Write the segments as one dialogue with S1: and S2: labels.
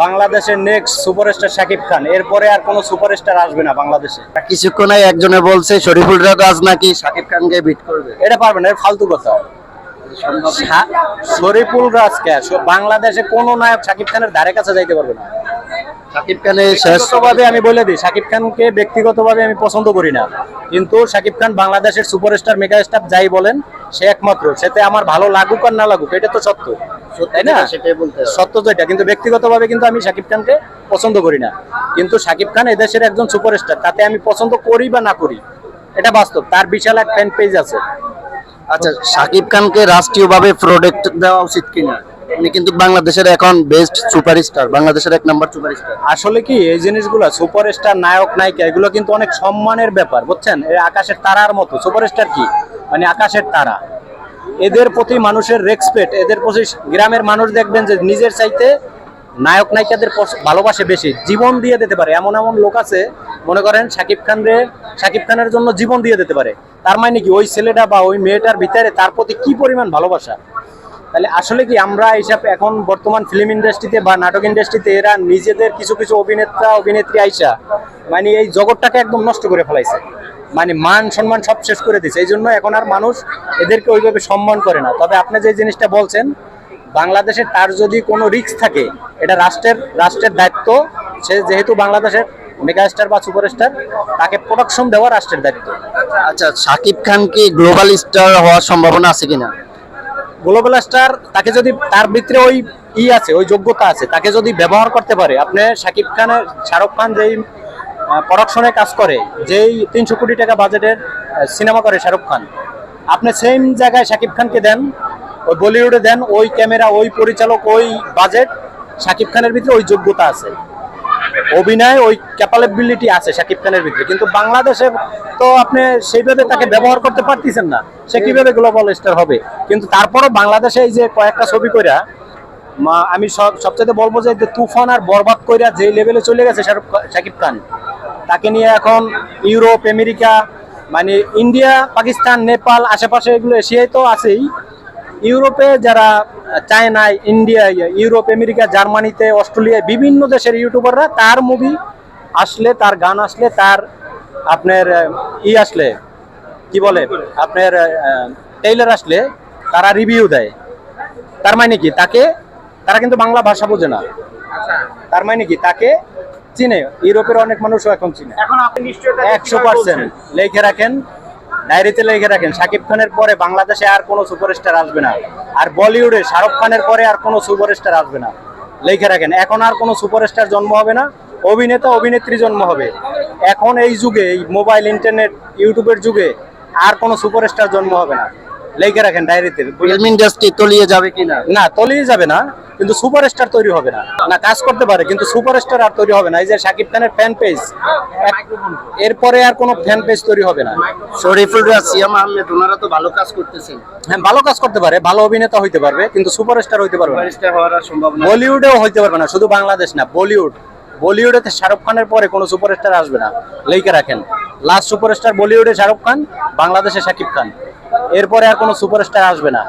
S1: বাংলাদেশের next superstar Shakib Khan. এরপরে আর কোনো সুপারস্টার আসবে না বাংলাদেশে।
S2: কিছুক্ষণ একজনে বলছে শরীফুল রাজ নাকি শাকিব খানকে বিট করবে?
S1: এটা পারবে না ফালতু কথা। শরীফুল রাজকে স- বাংলাদেশে কোনো নায়ক শাকিব খানের ধারে কাছে যাইতে পারবে না।
S2: শাকিব খানের
S1: ব্যক্তিগতভাবে আমি বলে দিই শাকিব খানকে ব্যক্তিগতভাবে আমি পছন্দ করি না। কিন্তু শাকিব খান বাংলাদেশের সুপারস্টার মেগা স্টার যাই বলেন সে একমাত্র। সেতে আমার ভালো লাগুক আর না লাগুক এটা তো সত্য। তাই না?
S2: সেটাই বলতে
S1: সত্য তো এটা। কিন্তু ব্যক্তিগতভাবে কিন্তু আমি শাকিব খানকে পছন্দ করি না। কিন্তু শাকিব খান এদেশের একজন সুপারস্টার তাতে আমি পছন্দ করি বা না করি এটা বাস্তব। তার বিশাল এক ফ্যান পেজ আছে।
S2: আচ্ছা শাকিব খানকে রাষ্ট্রীয়ভাবে প্রোডাক্ট দেওয়া উচিত কিনা? উনি কিন্তু বাংলাদেশের এখন বেস্ট সুপারস্টার বাংলাদেশের এক নাম্বার সুপারস্টার
S1: আসলে কি এই জিনিসগুলো সুপারস্টার নায়ক নায়িকা এগুলো কিন্তু অনেক সম্মানের ব্যাপার বুঝছেন? এই আকাশের তারার মতো। সুপারস্টার কি? মানে আকাশের তারা। এদের প্রতি মানুষের রেসপেক্ট এদের প্রতি গ্রামের মানুষ দেখবেন যে নিজের চাইতে নায়ক নায়িকাদের ভালোবাসে বেশি, জীবন দিয়ে দিতে পারে। এমন এমন লোক আছে, মনে করেন শাকিব খান রে শাকিব খানের জন্য জীবন দিয়ে দিতে পারে। তার মানে কি, ওই ছেলেটা বা ওই মেয়েটার ভিতরে তার প্রতি কি পরিমাণ ভালোবাসা? তাহলে আসলে কি আমরা এইসব এখন বর্তমান ফিল্ম ইন্ডাস্ট্রিতে বা নাটক ইন্ডাস্ট্রিতে এরা নিজেদের কিছু কিছু অভিনেতা, অভিনেত্রী আইসা মানে এই জগৎটাকে একদম নষ্ট করে ফেলাইছে। মানে মান সম্মান সব শেষ করে দিছে এই জন্য এখন আর মানুষ এদেরকে ওইভাবে সম্মান করে না। তবে আপনি যে জিনিসটা বলছেন বাংলাদেশে তার যদি কোনো রিস্ক থাকে এটা রাষ্ট্রের রাষ্ট্রের দায়িত্ব। সে যেহেতু বাংলাদেশের মেগাস্টার বা সুপারস্টার তাকে প্রোডাকশন দেওয়া রাষ্ট্রের দায়িত্ব।
S2: আচ্ছা শাকিব খান কি গ্লোবাল স্টার হওয়ার সম্ভাবনা আছে কিনা?
S1: গ্লোবাল স্টার তাকে যদি তার ভিতরে ওই ই আছে ওই যোগ্যতা আছে তাকে যদি ব্যবহার করতে পারে আপনি শাকিব খানের শাহরুখ খান যেই প্রোডাকশনে কাজ করে, যেই তিনশো কোটি টাকা বাজেটের সিনেমা করে শাহরুখ খান আপনি সেম জায়গায় শাকিব খানকে দেন, ওই বলিউডে দেন, ওই ক্যামেরা ওই পরিচালক, ওই বাজেট শাকিব খানের ভিতরে ওই যোগ্যতা আছে। অভিনয়, ওই ক্যাপাবিলিটি আছে শাকিব খানের ভিতরে। কিন্তু বাংলাদেশে তো আপনি সেইভাবে তাকে ব্যবহার করতে পারতেছেন না, সে কীভাবে গ্লোবাল স্টার হবে? কিন্তু তারপরও বাংলাদেশে এই যে কয়েকটা ছবি কইরা আমি সব সবচেয়ে বলব যে তুফান আর বরবাদ কইরা যে লেভেলে চলে গেছে শাহরুখ শাকিব খান তাকে নিয়ে এখন ইউরোপ, আমেরিকা মানে ইন্ডিয়া, পাকিস্তান, নেপাল, আশেপাশে এগুলো এশিয়ায় তো আছেই। ইউরোপে যারা চায়নায় ইন্ডিয়া, ইউরোপ, আমেরিকা, জার্মানিতে, অস্ট্রেলিয়ায় বিভিন্ন দেশের ইউটিউবাররা তার মুভি আসলে, তার গান আসলে, তার আপনার ই আসলে, কি বলে, আপনার টেইলার আসলে, তারা রিভিউ দেয়। তার মানে কি? তাকে, তারা কিন্তু বাংলা ভাষা বোঝে না। তার মানে কি? তাকে চিনে ইউরোপের অনেক মানুষও এখন চিনে।
S3: এখন আপনি নিশ্চয়ই
S1: একশো পার্সেন্ট? লিখে রাখেন ডায়েরিতে লিখে রাখেন শাকিব খানের পরে বাংলাদেশে আর কোনো সুপারস্টার আসবে না। আর বলিউডে শাহরুখ খানের পরে আর কোনো সুপারস্টার আসবে না। লিখে রাখেন এখন আর কোনো সুপারস্টার জন্ম হবে না অভিনেতা অভিনেত্রী জন্ম হবে। এখন এই যুগে এই মোবাইল ইন্টারনেট ইউটিউবের যুগে আর কোনো সুপারস্টার জন্ম হবে না। লিখে রাখেন ডায়েরিতে।
S2: ফিল্ম ইন্ডাস্ট্রি তলিয়ে যাবে কিনা?
S1: না তলিয়ে যাবে না। কিন্তু সুপারস্টার তৈরি হবে না। না কাজ করতে পারে কিন্তু সুপারস্টার আর তৈরি হবে না। এই যে শাকিব খানের ফ্যান পেজ এরপরে আর কোনো ফ্যান পেজ তৈরি হবে না।
S2: শরীফুল সিয়াম আহমেদ ওনারা তো ভালো কাজ করতেছেন।
S1: হ্যাঁ ভালো কাজ করতে পারে ভালো অভিনেতা হইতে পারবে কিন্তু সুপারস্টার হইতে পারবে না।
S2: সুপারস্টার হওয়ার সম্ভাবনা
S1: বলিউডেও হইতে পারবে না শুধু বাংলাদেশ না বলিউড। বলিউডে শাহরুখ খানের পরে কোনো সুপারস্টার আসবে না লেখে রাখেন। লাস্ট সুপারস্টার বলিউডে শাহরুখ খান বাংলাদেশে শাকিব খান। এরপরে আর কোনো সুপারস্টার আসবে না।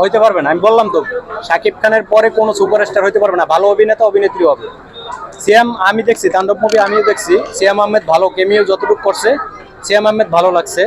S1: হইতে পারবে না। আমি বললাম তো, সাকিব খানের পরে কোনো সুপারস্টার হইতে পারবে না। ভালো অভিনেতা, অভিনেত্রী হবে। সিয়াম, আমি দেখছি, তাণ্ডব মুভি আমিও দেখছি। সিয়াম আহমেদ ভালো, কেমিও যতটুকু করছে, সিয়াম আহমেদ ভালো লাগছে।